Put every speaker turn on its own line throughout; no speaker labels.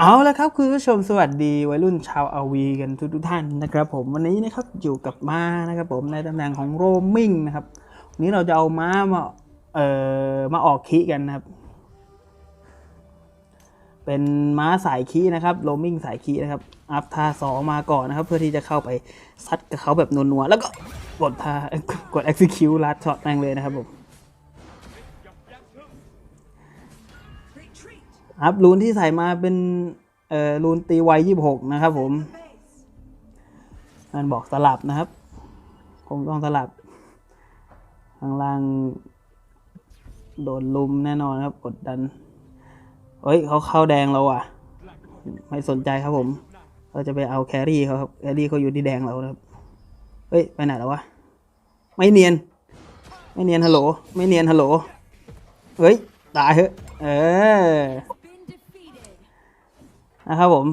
เอาละครับคุณผู้ชมสวัสดีวัยรุ่นชาวอาวีกันทุกทุกท่านนะครับผมวันนี้นะครับอยู่กับม้านะครับผมในตำแหน่งของโรมมิงนะครับวันนี้เราจะเอาม้ามาเอ่อมาออกคีกันนะครับ เป็นม้าสายคีนะครับโรมมิงสายคีนะครับอัพท่าสองมาก่อนนะครับ เพื่อที่จะเข้าไปซัดกับเขาแบบนัวๆแล้วก็กดท่ากด execute last shot แม่งเลยนะครับผม ครับรูนที่ใส่มาเป็นเอ่อรูนตีไวยี่หกนะครับผม มันบอกสลับนะครับ คงต้องสลับ ข้างล่าง โดนลุมแน่นอนครับ กดดัน เฮ้ยเขาเข้าแดงเราอะ ไม่สนใจครับผม เราจะไปเอาแครี่เขาครับ แครี่เขาอยู่ที่แดงเราครับ เฮ้ย ไปไหนแล้ววะ ไม่เนียน ไม่เนียนฮัลโหล ไม่เนียนฮัลโหล เฮ้ย ตายเถอะ เออ นะครับผม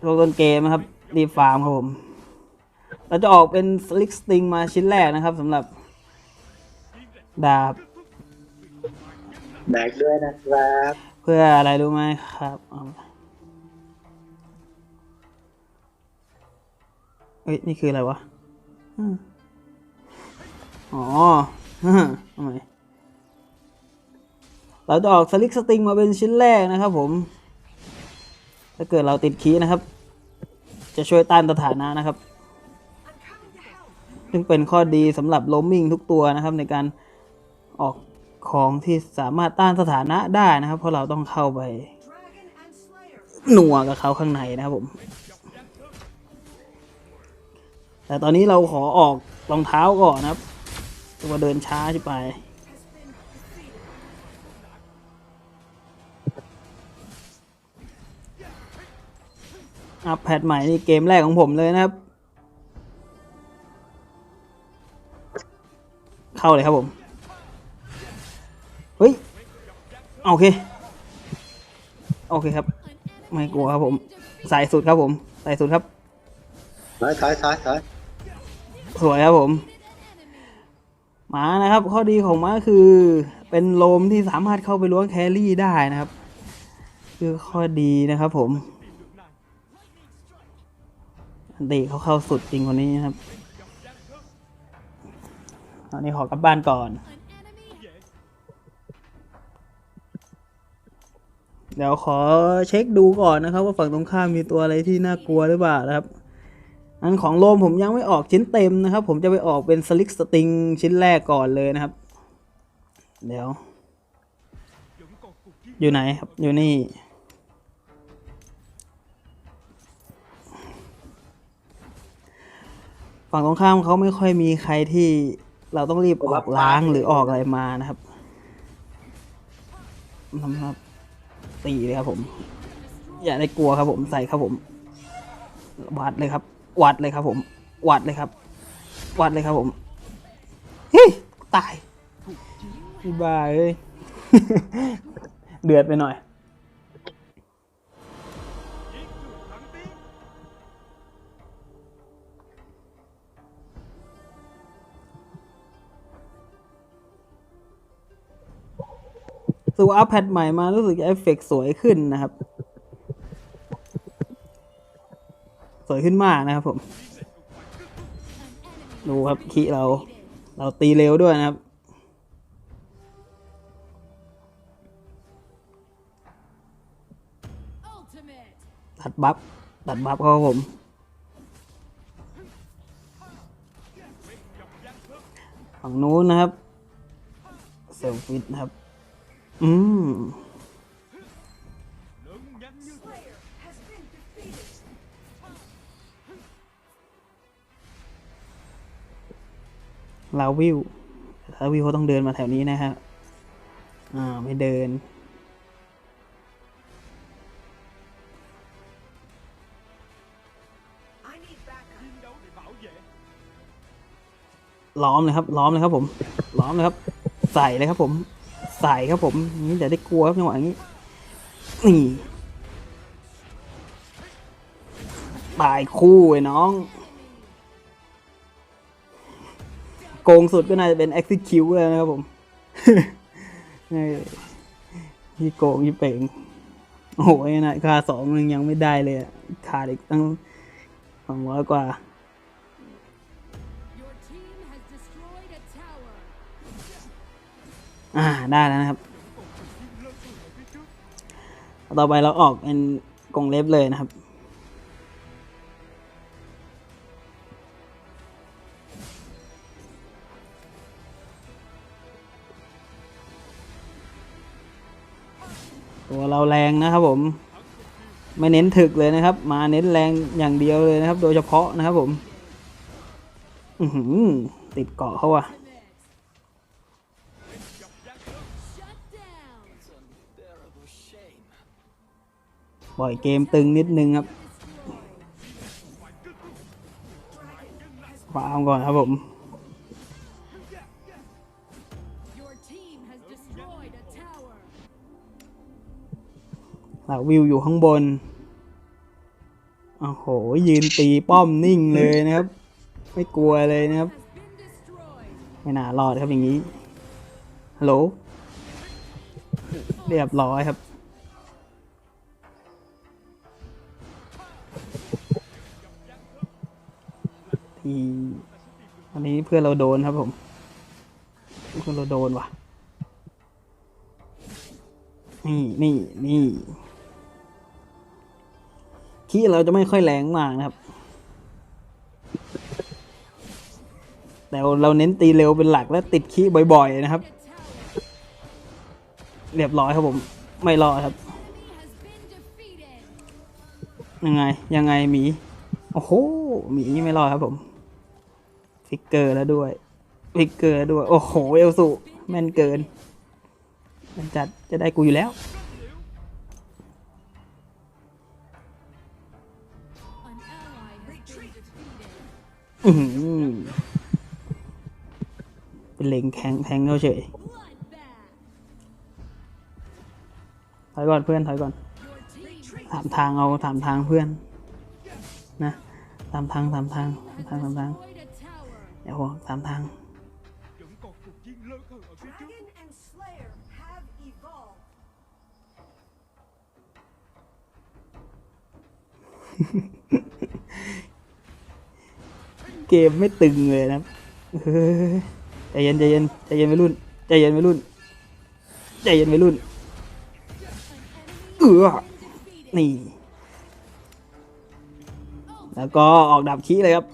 ช่วงต้นเกมนะครับรีบฟาร์มครับผม เราจะออกเป็นสลิกสติงมาชิ้นแรกนะครับสำหรับดาบ
แบกด้วยนะครับ
เพื่ออะไรรู้ไหมครับเอาเอ้ย นี่คืออะไรวะอืมอ๋อทำไม เราจะออกสลิกสติงมาเป็นชิ้นแรกนะครับผม ถ้าเกิดเราติดคีนะครับ จะช่วยต้านสถานะนะครับ ซึ่งเป็นข้อดีสำหรับโลมมิ่งทุกตัวนะครับ ในการออกของที่สามารถต้านสถานะได้นะครับ เพราะเราต้องเข้าไปหนัวกับเขาข้างในนะครับผม แต่ตอนนี้เราขอออกรองเท้าก่อนนะครับตัวเดินช้าใช่ไป อัพแพทใหม่นี่เกมแรกของผมเลยนะครับ เข้าเลยครับผม เฮ้ย โอเค โอเคครับ ไม่กลัวครับผมใส่สุดครับผมใส่สุดครับ
ถอยถอยถอยถอย
สวยครับผมหมานะครับ ข้อดีของม้าคือเป็นโลมที่สามารถเข้าไปล้วงแครี่ได้นะครับ คือข้อดีนะครับผม อันตีเขาเข้าสุดจริงคนนี้ครับ ตอนนี้ขอกลับบ้านก่อน เดี๋ยวขอเช็คดูก่อนนะครับ ว่าฝั่งตรงข้ามมีตัวอะไรที่น่ากลัวหรือเปล่านะครับ อันของโลมผมยังไม่ออกชิ้นเต็มนะครับ ผมจะไปออกเป็นสลิกสติงชิ้นแรกก่อนเลยนะครับ เดี๋ยว อยู่ไหนครับ อยู่นี่ ฝั่งตรงข้ามเขาไม่ค่อยมีใครที่เราต้องรีบออกล้างหรือออกอะไรมานะครับนะครับตีเลยครับผม อย่าได้กลัวครับผมใส่ครับผมวัดเลยครับ วัดเลยครับผม วัดเลยครับ วัดเลยครับผมเฮ้ยตายพี่บ้าเอ้ยเดือดไปหน่อย สูอัพแพดใหม่มารู้สึกเอฟเฟกต์สวยขึ้นนะครับ สวยขึ้นมากนะครับผม ดูครับคีเรา เราตีเร็วด้วยนะครับตัดบัฟตัดบัฟเขาผม ฝั่งนู้นนะครับ เซลฟิตนะครับ อืมลาวิวลาวิวเขาต้องเดินมาแถวนี้นะครับอ่า ไม่เดิน ล้อมเลยครับ ล้อมเลยครับผม ล้อมเลยครับ ใส่เลยครับผม ใส่ครับผมนี้เดี๋ยวได้กลัวครับจังหวะอย่างนี้นี่ตายคู่ไอ้น้อง โกงสุดก็น่าจะเป็น execute เลยนะครับผมนี่ที่โกงยี่เป่งโอ้โหนะค่าสองมันยังไม่ได้เลย ขาดอีกตั้งสองร้อยกว่า อ่าได้แล้วนะครับ ต่อไปเราออกเป็นกรงเล็บเลยนะครับ ตัวเราแรงนะครับผม ไม่เน้นถึกเลยนะครับ มาเน้นแรงอย่างเดียวเลยนะครับ โดยเฉพาะนะครับผมอืติดเกาะเขาอะ ปล่อยเกมตึงนิดนึงครับฟาร์มก่อนครับผมหลักวิวอยู่ข้างบน โอ้โห ยืนตีป้อมนิ่งเลยนะครับ ไม่กลัวเลยนะครับ ไม่น่ารอดครับอย่างนี้ ฮัลโหล เรียบร้อยครับีอันนี้เพื่อนเราโดนครับผม เพื่อนเราโดนว่ะ นี่นี่นี่ขี้เราจะไม่ค่อยแรงมากนะครับ แต่เราเน้นตีเร็วเป็นหลักและติดขี้บ่อย ๆ นะครับ เรียบร้อยครับผม ไม่รอครับ ยังไงยังไงหมี โอ้โหหมีไม่รอดครับผม ฟิกเกอร์แล้วด้วย ฟิกเกอร์แล้วด้วย โอ้โห เอลสุ แม่นเกิน มันจัดจะได้กูอยู่แล้ว อือเป็นเล็งแทงแทงเขาเฉยถอยก่อนเพื่อนถอยก่อน ถามทางเอาถามทางเพื่อน นะ ตามทางตามทางตามทางตามทาง เดี๋ยวตามทาง
vẫn còn cuộc chiến lớn hơn ở phía trước
Dragon and Slayer have evolved.
เกมไม่ตึงเลยนะครับเฮ้ยใจเย็นใจเย็นใจเย็นไม่รุ่นใจเย็นไม่รุ่นใจเย็นไม่รุ่นเออนี่ แล้วก็ออกดับขี้เลยครับ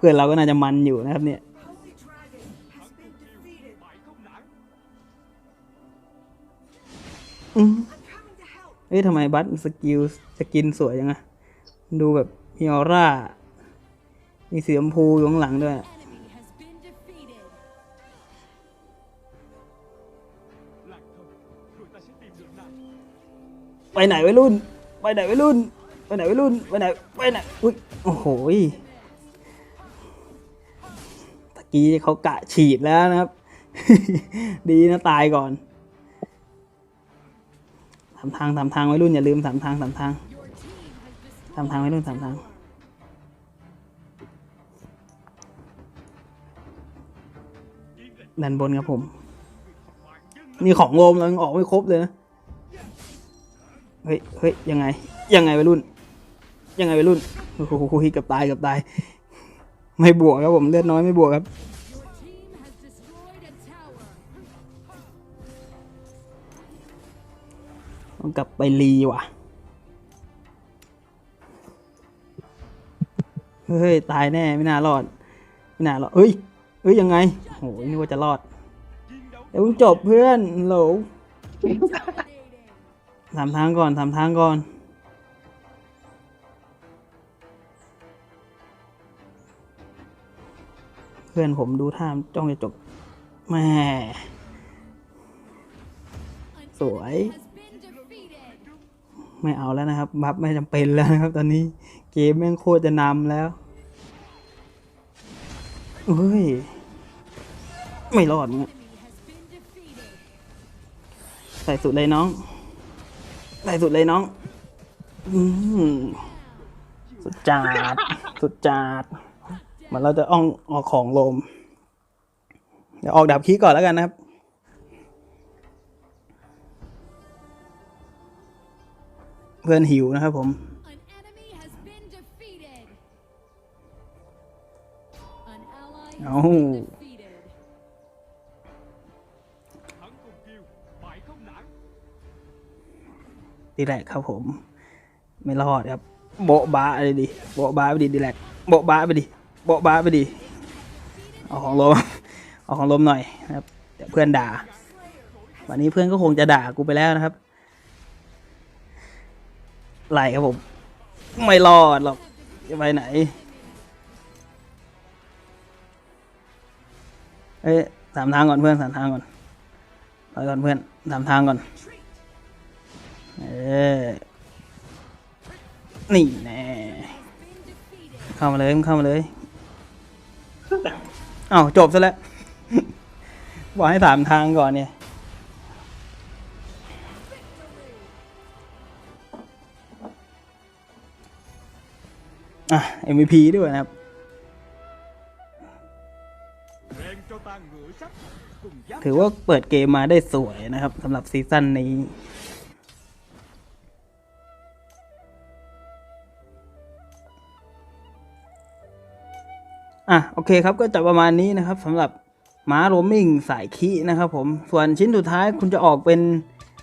เพื่อนเราก็น่าจะมันอยู่นะครับเนี่ย
Holy Dragon has been defeated.
bại không nản
อืม
I'm coming to help.
เฮ้ยทำไมบัตสกิลสกินสวยจังอะดูแบบมีออร่า มีสีชมพูอยู่ข้างหลังด้วยไปไหนไว้รุ่น ไปไหนไว้รุ่น ไปไหนไว้รุ่น ไปไหน ไปไหน อุ้ย โอ้โหย กี้เขากะฉีดแล้วนะครับ ดีนะตายก่อนสามทางสามทางไว้รุ่นอย่าลืมสามทางสามทางสามทางไว้รุ่นสามทางด้านบนครับผม นี่ของโรมเรายังออกไม่ครบเลยนะ เฮ้ยเฮ้ยยังไง ยังไงวัยรุ่น ยังไงวัยรุ่นโอ้โหกับตายกับตาย ไม่บวกครับผมเลือดน้อยไม่บวกครับ
Your team has destroyed a tower.
ต้องกลับไปรีว่ะ เฮ้ย ตายแน่ไม่น่ารอด ไม่น่ารอดเฮ้ยเฮ้ยยังไงโอ้ยนึกว่าจะรอด
chiến đấu
เดี๋ยวเพิ่งจบเพื่อนโหล
Dominating.
ถามทางก่อนถามทางก่อน เพื่อนผมดูท่ามจ้องจะจบแม่สวย ไม่เอาแล้วนะครับ บัฟไม่จำเป็นแล้วนะครับ ตอนนี้เกมแม่งโคตรจะนำแล้วเฮ้ย ไม่รอดมึงใส่สุดเลยน้อง ใส่สุดเลยน้อง อืมสุดจัดสุดจัด มือนเราจะอ้องออกของโลม เดี๋ยวออกดับคีย์ก่อนแล้วกันนะครับ เพื่อนหิวนะครับผม
An enemy has been defeated. An ally has
Oh.
been defeated.
ทั้งกลุ่มกิลด์หมายเข้าหนัง
ดีแลกครับผม ไม่รอดครับ โบะบ้าเลยดิ โบะบ้าไปดิดีแลกโบะบ้าไปดิ โบะบ้าไปดิเอาของลมเอาของลมหน่อยนะครับเดี๋ยวเพื่อนด่า วันนี้เพื่อนก็คงจะด่ากูไปแล้วนะครับไหลครับผม ไม่รอดหรอกจะไปไหนเอ้ยสามทางก่อนเพื่อนสามทางก่อนไปก่อนเพื่อนสามทางก่อนเออนี่แน่เข้ามาเลยเข้ามาเลย อ้าจบซะแล้ว บอกให้สามทางก่อนเนี่ย อะ MVP ด้วยนะครับ ถือว่าเปิดเกมมาได้สวยนะครับสำหรับซีซั่นนี้ อะโอเคครับก็จะประมาณนี้นะครับสำหรับม้าโรมมิงสายคีนะครับผมส่วนชิ้นสุดท้ายคุณจะออกเป็น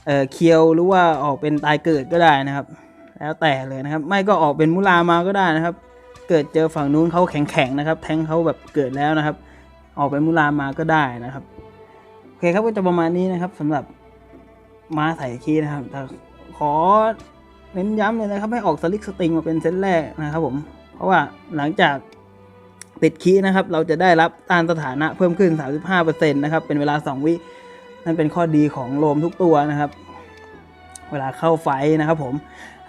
เอ่อเคียวหรือว่าออกเป็นตายเกิดก็ได้นะครับ แล้วแต่เลยนะครับ ไม่ก็ออกเป็นมุลามาก็ได้นะครับ เกิดเจอฝั่งนู้นเขาแข็งๆนะครับ แทงเขาแบบเกิดแล้วนะครับ ออกเป็นมุลามาก็ได้นะครับโอเคครับก็จะประมาณนี้นะครับสำหรับม้าใส่คีนะครับแต่ขอเน้นย้ำเลยนะครับให้ออกสลิกสติงมาเป็นเซตแรกนะครับผมเพราะว่าหลังจาก ปิดคีย์นะครับ เราจะได้รับต้านสถานะเพิ่มขึ้น 35%นะครับ เป็นเวลา 2 วิ นั่นเป็นข้อดีของโลมทุกตัวนะครับ เวลาเข้าไฟนะครับผม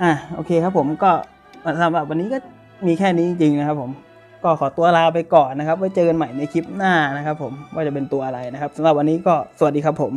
อะโอเคครับผมก็สำหรับวันนี้ก็มีแค่นี้จริงๆนะครับผม ก็ขอตัวลาไปก่อนนะครับ ไว้เจอกันใหม่ในคลิปหน้านะครับผม ว่าจะเป็นตัวอะไรนะครับสำหรับวันนี้ก็สวัสดีครับผม